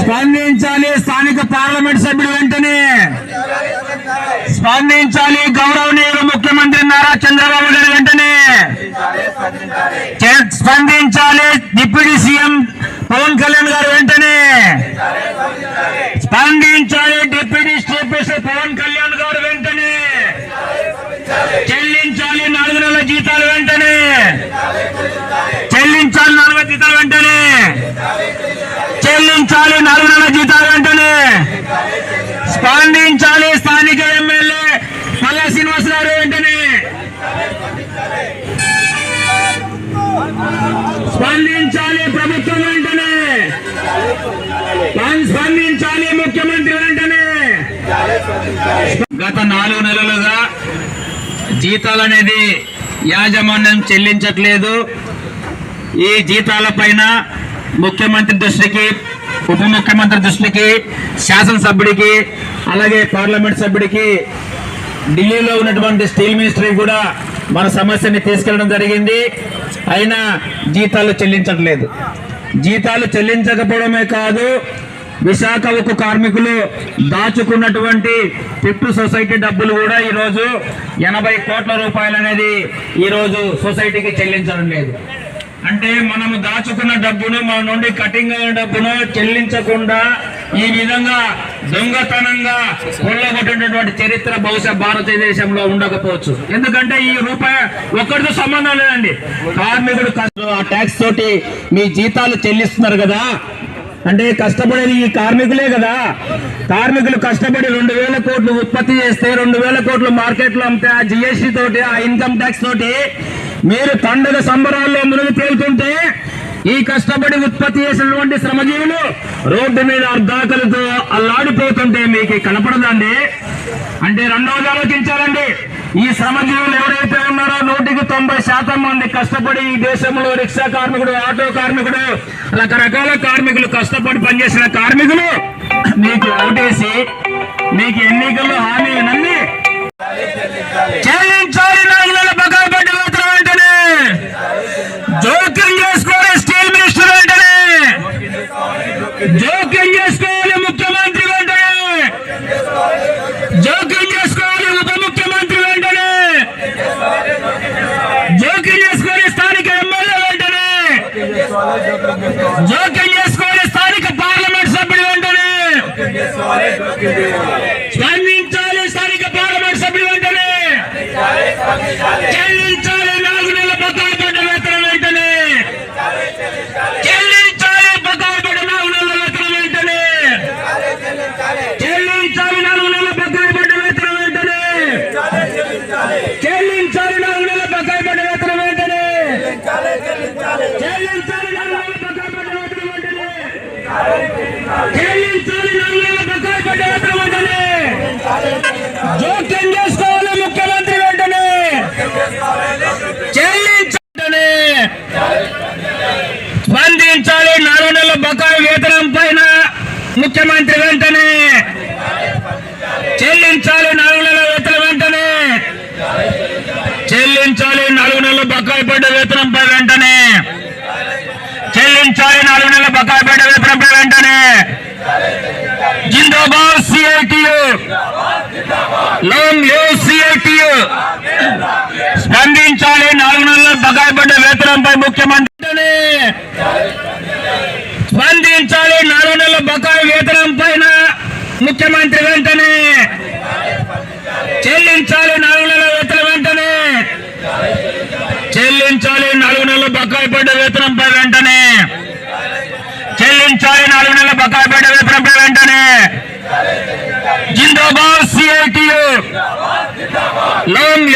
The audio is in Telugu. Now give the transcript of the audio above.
స్పందించాలి స్థానిక పార్లమెంట్ సభ్యుడు వెంటనే. స్పందించాలి గౌరవనీయులు ముఖ్యమంత్రి నారా చంద్రబాబు గారు వెంటనే. స్పందించాలి డిప్యూటీ సీఎం పవన్ కళ్యాణ్ గారు వెంటనే. స్పందించాలి deputy chief minister Pawan Kalyan garu వెంటనే చెల్లించాలి నాలుగు నెలల జీతాలు వెంటనే చెల్లించాలి నాలుగు జీతాలు వెంటనే చెల్లించాలి నాలుగు నెలల జీతాలు వెంటనే స్పందించాలి స్థానిక ఎమ్మెల్యే పల్లా శ్రీనివాస్ గారు వెంటనే స్పందించాలి ప్రభుత్వం వెంటనే స్పం- స్పందించాలి ముఖ్యమంత్రి వెంటనే గత నాలుగు నెలలుగా జీతాలు అనేది యాజమాన్యం చెల్లించట్లేదు. ఈ జీతాల పైన ముఖ్యమంత్రి దృష్టికి ఉప ముఖ్యమంత్రి దృష్టికి శాసనసభ్యుడికి అలాగే పార్లమెంట్ సభ్యుడికి ఢిల్లీలో ఉన్నటువంటి స్టీల్ మినిస్ట్రీ కూడా మన సమస్యని తీసుకెళ్ళడం జరిగింది. అయినా జీతాలు చెల్లించట్లేదు. జీతాలు చెల్లించకపోవడమే కాదు విశాఖ ఉక్కు కార్మికులు దాచుకున్నటువంటి తిట్టు సొసైటీ డబ్బులు కూడా ఈరోజు ఎనభై కోట్ల రూపాయలు అనేది ఈరోజు సొసైటీకి చెల్లించడం లేదు. అంటే మనము దాచుకున్న డబ్బును మన నుండి కటింగ్ అయిన డబ్బును చెల్లించకుండా ఈ విధంగా దొంగతనంగా కొల్లగొట్టినటువంటి చరిత్ర బహుశా భారతదేశంలో ఉండకపోవచ్చు. ఎందుకంటే ఈ రూపాయి ఒక్కడితో సంబంధం లేదండి. కార్మికుడు ఆ ట్యాక్స్ తోటి మీ జీతాలు చెల్లిస్తున్నారు కదా అంటే కష్టపడేది ఈ కార్మికులే కదా. కార్మికులు కష్టపడి రెండు వేల కోట్లు ఉత్పత్తి చేస్తే రెండు వేల కోట్లు మార్కెట్లో అమ్మితే ఆ జిఎస్టీ తోటి ఆ ఇన్కమ్ ట్యాక్స్ తోటి మీరు పండుగ సంబరాల్లో మునిగి తేలుతుంటే ఈ కష్టపడి ఉత్పత్తి చేసినటువంటి శ్రమజీవులు రోడ్డు మీద అర్ధాకలతో అల్లాడిపోతుంటే మీకు కనపడదండి. అంటే రెండవది ఆలోచించాలండి. ఈ శ్రమజీవులు ఎవరైతే ఉన్నారో నూటికి తొంభై శాతం మంది కష్టపడి ఈ దేశంలో రిక్షా కార్మికుడు ఆటో కార్మికుడు రకరకాల కార్మికులు కష్టపడి పనిచేసిన కార్మికులు మీకు ఓటేసి మీకు ఎన్నికల్లో హామీ నమ్మి చెల్లించాలి నాలుగు నెలల పడ్డ వెంటనే. జోక్యం చేసుకోవాలి స్టీల్ మినిస్టర్ వెంటనే. జోక్యం చేసుకోవాలి ముఖ్యమంత్రి వెంటనే జోక్యం చేసుకోవాలి ఉప ముఖ్యమంత్రి వెంటనే జోక్యం చేసుకోవాలి స్థానిక ఎమ్మెల్యే వెంటనే జోక్యం చేసుకోవాలి స్థానిక పార్లమెంట్ సభ్యుడు వెంటనే స్పందించాలి స్థానిక పార్లమెంట్ సభ్యుడు వెంటనే చెల్లించాలి నాలుగు నెలల బకాయి పడ్డ వేతనం వెంటనే చెల్లించాలి బకాయి పడ్డ నాలుగు నెలల వేతనం వెంటనే చెల్లించాలి నాలుగు నెలల బకాయి పడ్డ వేతనం వెంటనే చెల్లించాలి నాలుగు నెలల బకాయి పడ్డ వేతనం వెంటనే చెల్లించాలి నాలుగు నెలల బకాయి పడ్డ వేతనం వెంటనే చెల్లించాలి నాలుగు నెలల బకాయి పడ్డ వేతనం వెంటనే జోక్యం చేసుకోవాలి ముఖ్యమంత్రి వెంటనే చెల్లించండి స్పందించాలి నాలుగు నెలల బకాయి వేతనం పైన ముఖ్యమంత్రి వెంటనే చెల్లించాలి నాలుగు నెలల వేతనం వెంటనే. చెల్లించాలి నాలుగు నెలల బకాయి పడ్డ వేతనంపై వెంటనే. చెల్లించాలి నాలుగు నెలల బకాయి పడ్డ వేతనంపై వెంటనే. జిందాబాద్ సిఐటియు. Long CITU. స్పందించాలి నాలుగు నెలల బకాయి పడ్డ వేతనంపై ముఖ్యమంత్రి వెంటనే స్పందించాలి నాలుగు నెలల బకాయి వేతనం పైన ముఖ్యమంత్రి వెంటనే. చెల్లించాలి నాలుగు నెలల వేతనం వెంటనే. చెల్లించాలి నాలుగు నెలల బకాయి పడ్డ వేతనంపై వెంటనే. చెల్లించాలి నాలుగు నెలల బకాయి పడ్డ వేతనంపై వెంటనే. జిందాబాద్ సిఐటియు. లాంగ్